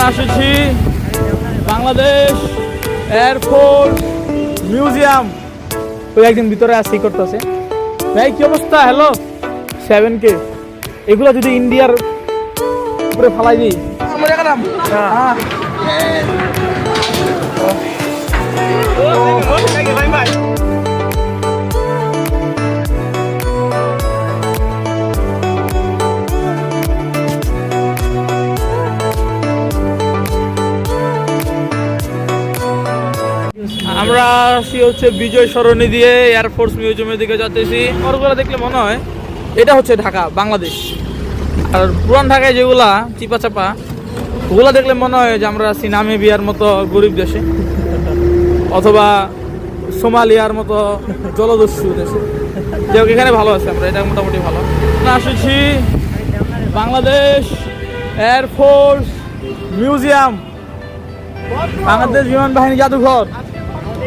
আমরা এসেছি Bangladesh air force museum ওই একদিন ভিতরে আসি করতেছে? ভাই কি অবস্থা? হ্যালো সেভেন কে এগুলো যদি ইন্ডিয়ার উপরে ফালাই দিই। গেলাম হ্যাঁ। হচ্ছে বিজয় সরণি দিয়ে এয়ারফোর্স মিউজিয়ামের দিকে যাচ্তেছি। ওগুলো দেখলে মনে হয় এটা হচ্ছে ঢাকা, বাংলাদেশ। আর পুরান ঢাকায় যেগুলা চিপা চাপা ওগুলা দেখলে মনে হয় যে আমরা আছি নামিবিয়ার মতো গরিব দেশে, অথবা সোমালিয়ার মতো জলদস্যু দেশে। যে এখানে ভালো আছে আমরা, এটা মোটামুটি ভালো। আসেছি Bangladesh air force museum Bangladesh বিমান বাহিনী জাদুঘর।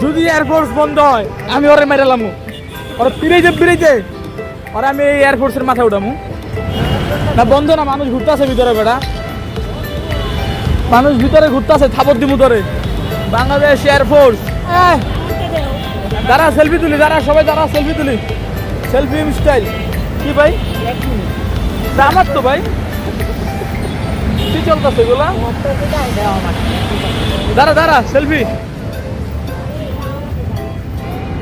যদি এয়ারফোর্স বন্ধ হয়, আমি ওরে মেরেলাম ওরা পিড়াইতে পিড়াইতে ওরা আমি এই এয়ারফোর্সের মাথা উঠামু। না, বন্ধ না, মানুষ ঘুরতেছে ভিতরে বেড়া। মানুষ ভিতরে ঘুরতেছে থাপর দিমু ধরে বাংলাদেশ এয়ারফোর্স! দাঁড়া সেলফি তুলি, দাঁড়া, সবাই দাঁড়া সেলফি তুলি। সেলফি স্টাইল কি ভাই? আমার তো ভাই। কি চলতেছে এগুলা? দাঁড়া দাঁড়া সেলফি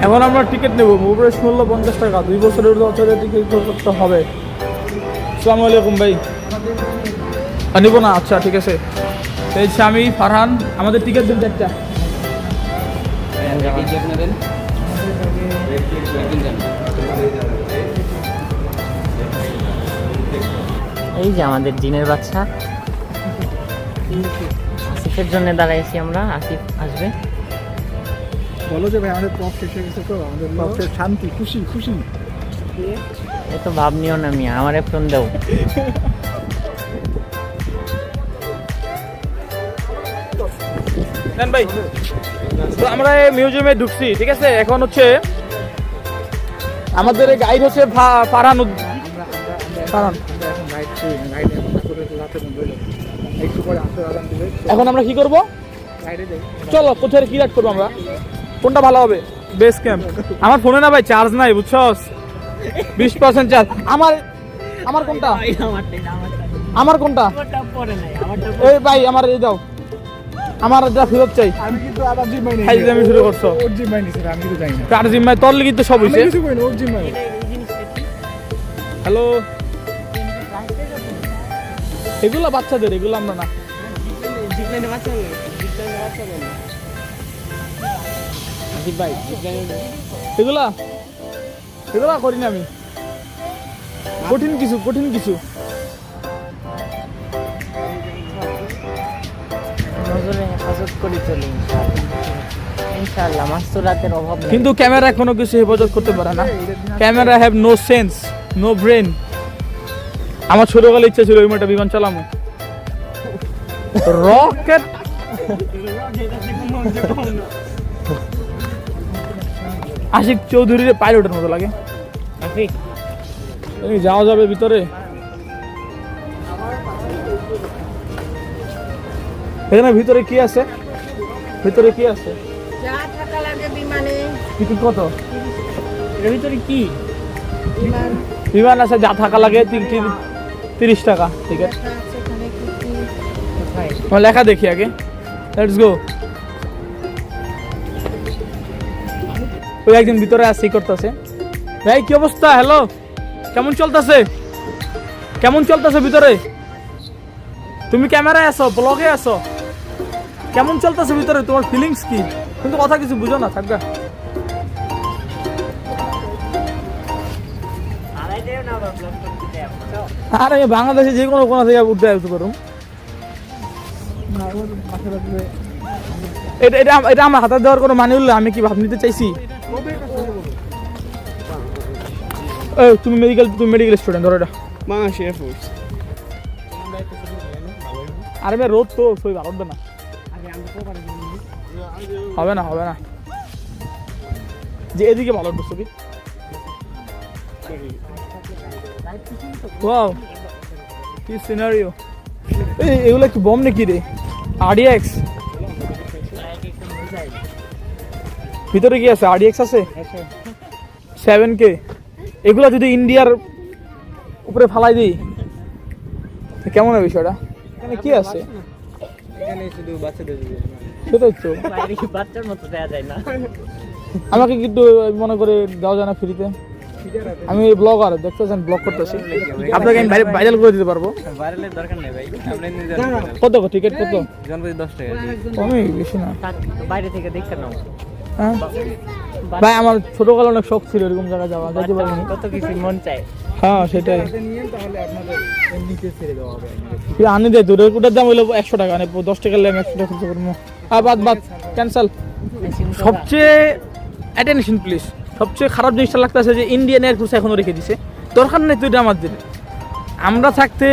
এখন আমরা টিকিট নেব। প্রবেশ মূল্য পঞ্চাশ টাকা। দুই বছরের বছরের টিকিট করতে হবে। আসসালামু আলাইকুম ভাই। নিবো না? আচ্ছা ঠিক আছে। এই স্বামী, ফারহান, আমাদের টিকিট দিন একটা। এই যে আমাদের জিনের বাচ্চা। আসিফের জন্য দাঁড়াইছি আমরা। আসিফ আসবে। বলো যে ভাই আমাদের পথ শেষ হয়ে গেছে তো আমাদের পথের শান্তি খুশি খুশি। এ তো ভাব নিও না মিয়া আমারে ফোন দাও। ভাই তো আমরা এই মিউজিয়ামে ঢুকছি ঠিক আছে? এখন হচ্ছে আমাদের গাইড হচ্ছে ফারহান ফারহান। এখন আমরা কি করব? চলো কোথায় কি রাইড করব আমরা? কোনটা ভালো হবে? বেস ক্যাম্প আমার ফোনে না ভাই চার্জ নাই বুঝছস? বিশ পার্সেন্ট চার্জ আমার আমার কোনটা? আমার কোনটা? এই ভাই আমার এই দাও। আমার যা ফেরত চাই। আমি কিন্তু আবার জিম মাইনি খাই আমি শুরু করছ। ওর জিম মাইনি স্যার আমি কিন্তু জানি না। কার জিম্মায় তোর লিগি তো সব আমি হইছে কিছু না ওর জিম মাইনি হ্যালো এগুলা বাচ্চাদের এগুলো আমরা না। এগুলা এগুলা করি না আমি। কঠিন কিছু কঠিন কিছু। নজরে হেফাজত করে চলি ইনশাআল্লাহ মাস্তুরাতের অভাব কিন্তু ক্যামেরা কোনো কিছু হেফাজত করতে পারে না। Camera have no sense no brain আমার ছোটবেলা ইচ্ছা ছিল ওই মেয়েটা বিমান চালামো। রকেট আশিক চৌধুরীর পাইলটের মতো লাগে। যাওয়া যাবে ভিতরে। এখানে ভিতরে কি আছে? ভিতরে কি আছে? টিকিট কত? এর ভিতরে কি? বিমান। বিমান আছে যা থাকা লাগে তিরিশ টাকা টিকিট। লেখা দেখি আগে। লেটস গো ওই একদিন ভিতরে আসি করতেছে? ভাই, কি অবস্থা? হ্যালো কেমন চলতেছে? কেমন চলতেছে ভিতরে? তুমি ক্যামেরায় আছো ব্লগে আছো? কেমন চলতেছে ভিতরে? তোমার ফিলিংস কি? কিন্তু কথা কিছু বুঝো না, থাকবে। আরে, বাংলাদেশে যে কোনো কোনো থেকে উঠতে আসতে পারুম না ওর মাথা রাখবে এটা এটা এটা আমার হাতে দেওয়ার কোনো মানে হলো, আমি কি ভাব নিতে চাইছি? এই তুমি মেডিকেল তুমি মেডিকেল স্টুডেন্ট ধরো এটা। বাংলাদেশ এয়ারফোর্স আরে ভাই রোদ তো সই ভালো হবে না। হবে না হবে না। যে এদিকে ভালো উঠবে ছবি। ওয়াও কি সিনারিও এই এগুলো কি বম নাকি রে? আরডিএক্স ভিতরে কি আছে? আরডিএক্স আছে? সেভেন কে এগুলো যদি ইন্ডিয়ার উপরে ফালাই দিই কেমন হবে বিষয়টা? এখানে কি আছে? এখানে সেটাই তো। বাচ্চার মতো দেয়া যায় না? আমাকে কিন্তু মনে করে দেওয়া যায় না ফ্রিতে আমি ব্লগার দেখতেছেন ব্লগ করতেছি। আপনাকে আমি ভাইরাল করে দিতে পারব। ভাইরালের দরকার নেই ভাই। আমরা নিজে কত টিকিট কত? জনপ্রতি দশ টাকা। কমই বেশি না। বাইরে থেকে দেখতে নাও। হ্যাঁ? ভাই আমার ছোটকালে অনেক শখ ছিল এরকম জায়গায় যাওয়া যেতে পারিনি। কত কিছু মন চায়। হ্যাঁ সেটাই। নিয়ে তাহলে আপনাদের এমনিতে ছেড়ে দেওয়া হবে তুই আনি দে দূরের কোটার দাম হইল একশো টাকা মানে দশ টাকা নিলে আমি একশো টাকা খরচ করব। আর বাদ বাদ ক্যান্সেল সবচেয়ে অ্যাটেনশন প্লিজ সবচেয়ে খারাপ জিনিসটা লাগতেছে যে ইন্ডিয়ান এয়ারফোর্স এখনও রেখে দিছে। দরকার নেই তুই এটা আমাদের আমরা থাকতে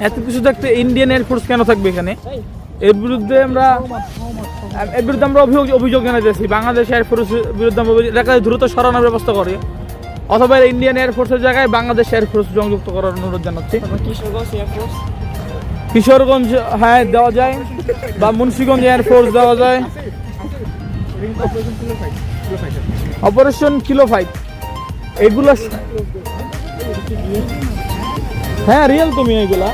এত কিছু থাকতে ইন্ডিয়ান এয়ারফোর্স কেন থাকবে এখানে? এর বিরুদ্ধে আমরা এর বিরুদ্ধে আমরা অভিযোগ অভিযোগ জানাইতেছি। বাংলাদেশ এয়ারফোর্স বিরুদ্ধে আমরা দ্রুত সরানোর ব্যবস্থা করে। অথবা ইন্ডিয়ান এয়ারফোর্সের জায়গায় বাংলাদেশ এয়ারফোর্স সংযুক্ত করার অনুরোধ জানাচ্ছি। কিশোরগঞ্জ হ্যাঁ দেওয়া যায়। বা মুন্সিগঞ্জ এয়ারফোর্স দেওয়া যায়। অপারেশন কিলো ফাইভ এগুলো হ্যাঁ রিয়েল তুমি এগুলা।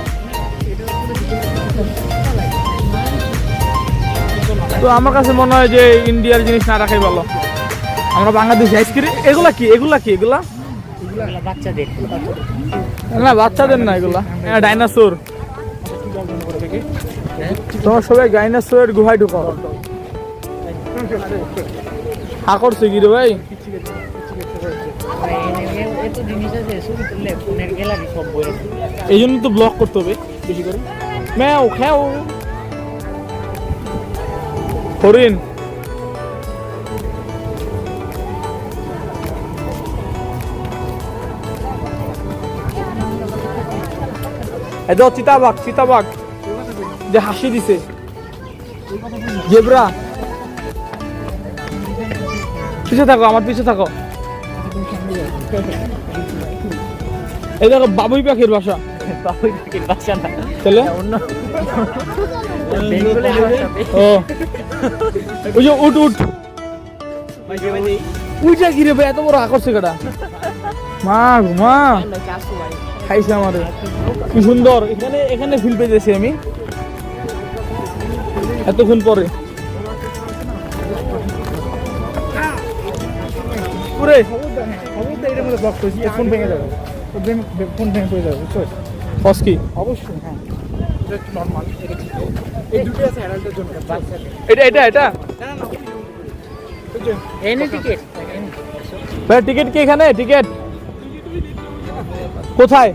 তো আমার কাছে মনে হয় যে ইন্ডিয়ার জিনিস না রাখাই ভালো। আমরা বাংলাদেশ আইসক্রিম এগুলা কি? এগুলা কি? এগুলা? বাচ্চাদের। না বাচ্চাদের না এগুলা। হ্যাঁ ডাইনাসোর। তোমার সবাই ডাইনাসোরের গুহায় ঢুকাও হা করছে কি রে ভাই? এই জন্য তো ব্লক করতে হবে বেশি করে। ম্যাও খ্যাও। হরিণ। এই দেখো চিতাবাঘ চিতাবাঘ। যে হাসি দিছে। জেব্রা। পিছে থাকো আমার পিছে থাকো। এই দেখো বাবুই পাখির বাসা। বাবুই পাখির বাচ্চা না। তাহলে? অন্য ও। ওই যে উঠ উঠ। উইটা কি রে ভাই এত বড় আকর্ষে কাটা মা মা। খাইছে আমারে কি সুন্দর। এখানে এখানে ফিল পেয়েছি আমি। এতক্ষণ পরে। ফোন ভেঙে যাবে। ফোন ভেঙে পড়ে যাবে বুঝছ? অবশ্যই হ্যাঁ। নর্মাল এটা এই দুটো আছে অ্যাডাল্টের জন্য এটা এটা এটা? এনে টিকিট ভাই টিকিট কি এখানে? টিকিট কোথায়?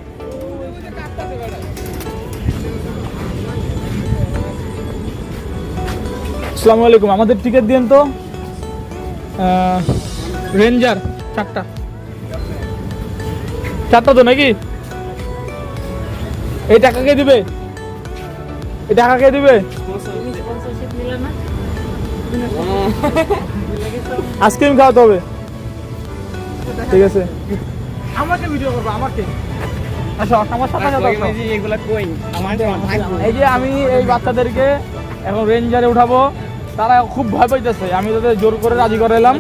আসসালামু আলাইকুম আমাদের টিকিট দিন তো। রেঞ্জার চারটা। চারটা তো নাকি? এই টাকা কে দিবে? এই টাকা কে দিবে? আইসক্রিম খাওয়াতে হবে। ঠিক আছে। আমাকে ভিডিও করব আমাকে। আচ্ছা এই যে আমি এই বাচ্চাদেরকে এখন রেঞ্জারে উঠাবো তারা খুব ভয় পাইতেছে। আমি তাদের জোর করে রাজি করাইলাম।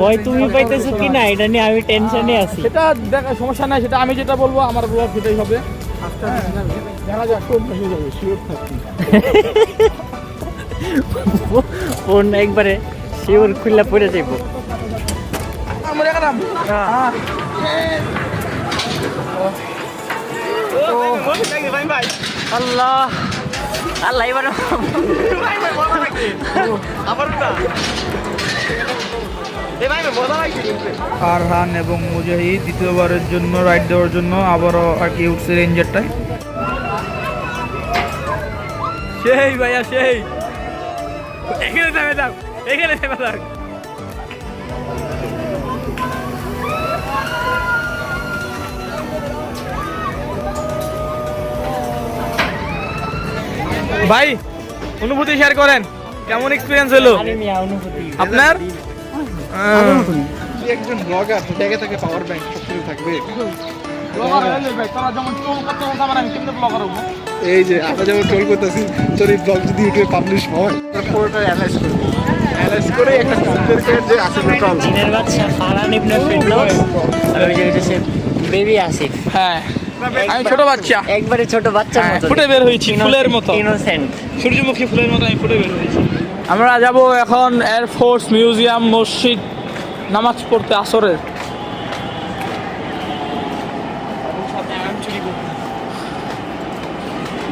ভয় তুমি পাইতেছো কি না? এটা নিয়ে আমি টেনশনে আছি। সেটা দেখা সমস্যা নাই সেটা আমি যেটা বলব আমার ব্লগ সেটাই হবে। দেখা যাক কোন হয়ে যাবে শিওর থাকি ফোন একবারে শিওর খুললা পড়ে যাইবো। আমরা গেলাম হ্যাঁ। আল্লাহ। আল্লাহ এবার ফারহান এবং মুজাহিদ দ্বিতীয়বারের জন্য রাইড দেওয়ার জন্য আবারও আর কি উঠছে রেঞ্জারটায় সেই ভাইয়া সেই। এখানে থেমে থাক এখানে থেমে থাক ভাই অনুভূতি শেয়ার করেন কেমন এক্সপিরিয়েন্স হলো? আরে মিয়া অনুভূতি। আপনার? একজন ব্লগার ব্যাগে থাকে পাওয়ার ব্যাংক থাকবে। ব্লগার যেমন ব্লগার এই যে আমরা যেমন টোল করতেছি তোর এই ব্লগ যদি ইউটিউবে পাবলিশ হয়। পুরোটা অ্যানালাইজ করব অ্যানালাইজ করে একটা সুন্দর যে আছে টোল চীনের বাচ্চা ফারান ইবনে ফিরদৌস আর ওই যে বেবি আসিফ। হ্যাঁ আমি ছোট বাচ্চা। একবারে ছোট বাচ্চার হ্যাঁ, মতো ফুটে বের হয়েছি ফুলের মতো। ইনোসেন্ট সূর্যমুখী ফুলের মতো আমি ফুটে বের হয়েছি। আমরা যাব এখন এয়ারফোর্স মিউজিয়াম মসজিদ নামাজ পড়তে আসরের।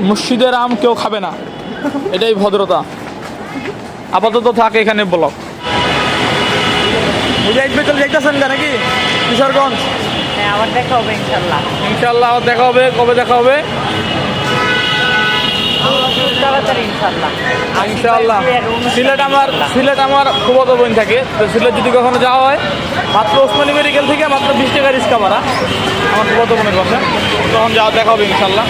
মসজিদের আম কেউ খাবে না। এটাই ভদ্রতা। আপাতত থাকে এখানে ব্লক। মুজাহিদ ভাই চলে যাইতেছেন কেন নাকি? কিশোরগঞ্জ? হ্যাঁ আবার দেখা হবে ইনশাল্লাহ ইনশাল্লাহ আবার দেখা হবে কবে দেখা হবে? ইনশাল্লাহ ইনশাআল্লাহ। সিলেট আমার সিলেট আমার খুবতো বোন থাকে। তো সিলেট যদি কখনো যাওয়া হয় মাত্র ওসমানী মেডিকেল থেকে মাত্র বিশ টাকা রিক্সা ভাড়া আমার খুবতো বোনের কথা। তখন যাওয়া দেখা হবে ইনশাল্লাহ